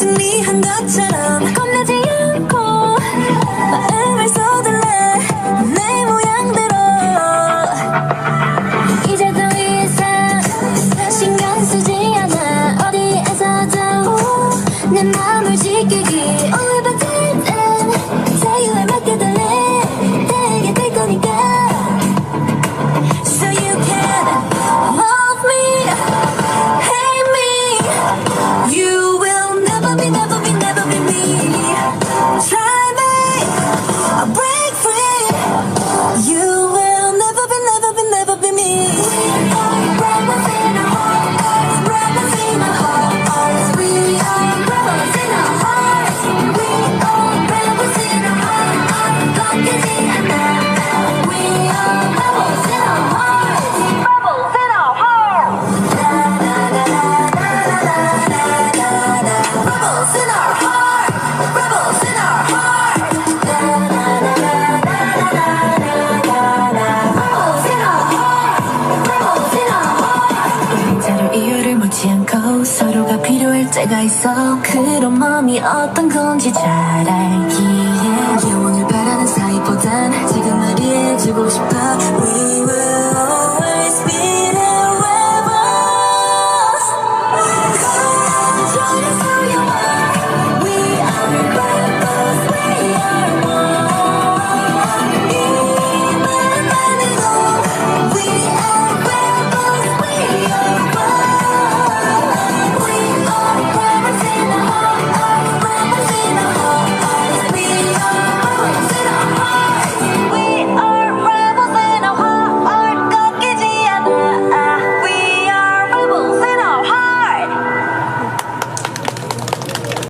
순이한 것처럼 있어. 그런 마음이 어떤 건지 잘 알기에